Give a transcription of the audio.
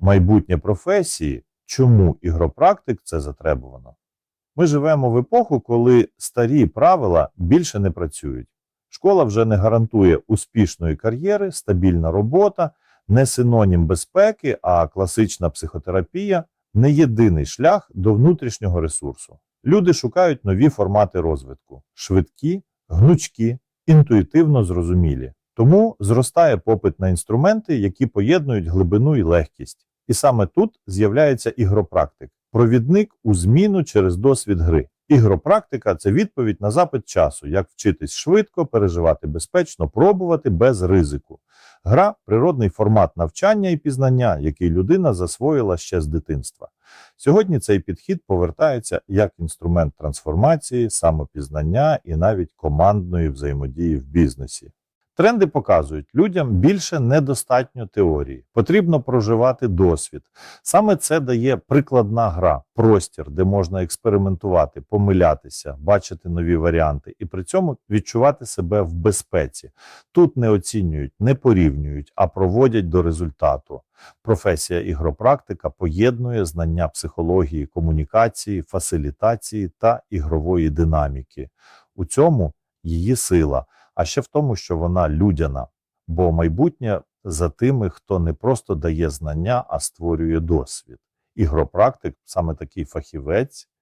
майбутнє професії, чому ігропрактик це затребувано. Ми живемо в епоху, коли старі правила більше не працюють. Школа вже не гарантує успішної кар'єри, стабільна робота, не синонім безпеки, а класична психотерапія не єдиний шлях до внутрішнього ресурсу. Люди шукають нові формати розвитку: швидкі, гнучкі, інтуїтивно зрозумілі. Тому зростає попит на інструменти, які поєднують глибину і легкість. І саме тут з'являється ігропрактик, провідник у зміну через досвід гри. Ігропрактика це відповідь на запит часу, як вчитись швидко, переживати безпечно, пробувати без ризику. Гра природний формат навчання і пізнання, який людина засвоїла ще з дитинства. Сьогодні цей підхід повертається як інструмент трансформації, самопізнання і навіть командної взаємодії в бізнесі. Тренди показують, людям більше недостатньо теорії, потрібно проживати досвід. Саме це дає прикладна гра, простір, де можна експериментувати, помилятися, бачити нові варіанти і при цьому відчувати себе в безпеці. Тут не оцінюють, не порівнюють, а проводять до результату. Професія ігропрактика поєднує знання психології, комунікації, фасилітації та ігрової динаміки. У цьому її сила, а ще в тому, що вона людяна, бо майбутнє за тими, хто не просто дає знання, а створює досвід. Ігропрактик саме такий фахівець,